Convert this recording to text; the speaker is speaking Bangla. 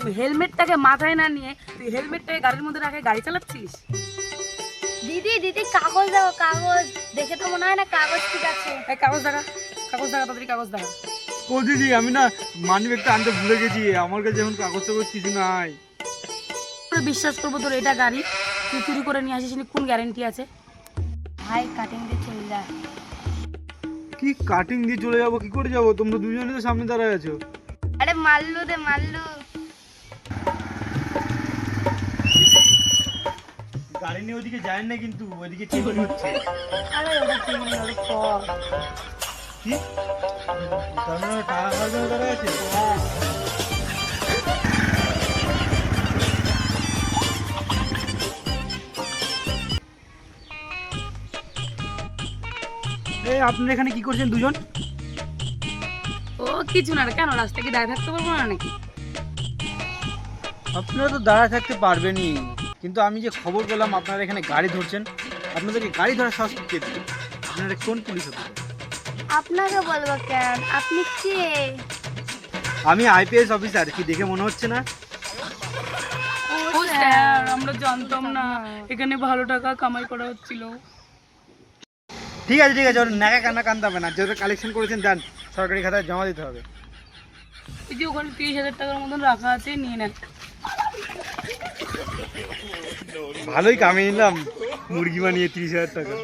তুই হেলমেটটাকে মাথায় না নিয়ে তুই হেলমেটটাকে গাড়ির মধ্যে রাখে গাড়ি চালাচ্ছিস? দিদি দিদি কাগজ দেখো কাগজ। দেখে তো মনে হয় না কাগজ ঠিক আছে। এই কাগজ দেখা কাগজ দেখা তাড়াতাড়ি কাগজ দেখা ও দিদি আমি না মানি ব্যাগটা আনতে ভুলে গেছি। আমার কাছে এখন কাগজ টাগজ কিছু নাই। তোরে বিশ্বাস করব তোর এটা গাড়ি। তুই চুরি করে নিয়ে আসিস নি, কোন গ্যারেন্টি আছে? ভাই কাটিং দিয়ে চলে যা। কি কাটিং দিয়ে চলে যাব কি করে যাব? তোমরা দুজনে তো সামনে দাঁড়ায় আছো। আরে মাল্লু দে মাল্লু। গাড়ি নিয়ে ওদিকে যায় না কিন্তু ওইদিকে চেকিং হচ্ছে? আরে ওটা কি? তার মানে টাকা আছে এই আপনারা এখানে কি করছেন দুজন? ও কিছু না কেন রাস্তায় কি দাঁড়িয়ে থাকতে পারব না নাকি? আপনারা তো দাঁড়ায় থাকতে পারবেনই। কিন্তু আমি যে খবর পেলাম আপনারা এখানে গাড়ি ধরছেন আপনাদেরকে গাড়ি ধরার সাহস কে দিল আপনারা কোন পুলিশ অফিসার? আপনাকে বলব কেন? আপনি কে? আমি আইপিএস অফিসার কি দেখে মনে হচ্ছে না? স্যার আমরা জানতাম না। এখানে ভালো টাকা কামাই করা হচ্ছিল। ঠিক আছে ঠিক আছে ওর নাকা কান্না কান্দতে হবে না। যেটা কালেকশন করেছেন যান সরকারি খাতায় জমা দিতে হবে। এই যে ওখানে তিরিশ হাজার টাকার মতন রাখা আছে নিয়ে নেন। ভালোই কামিয়ে নিলাম। মুরগি বানিয়ে তিরিশ হাজার টাকা।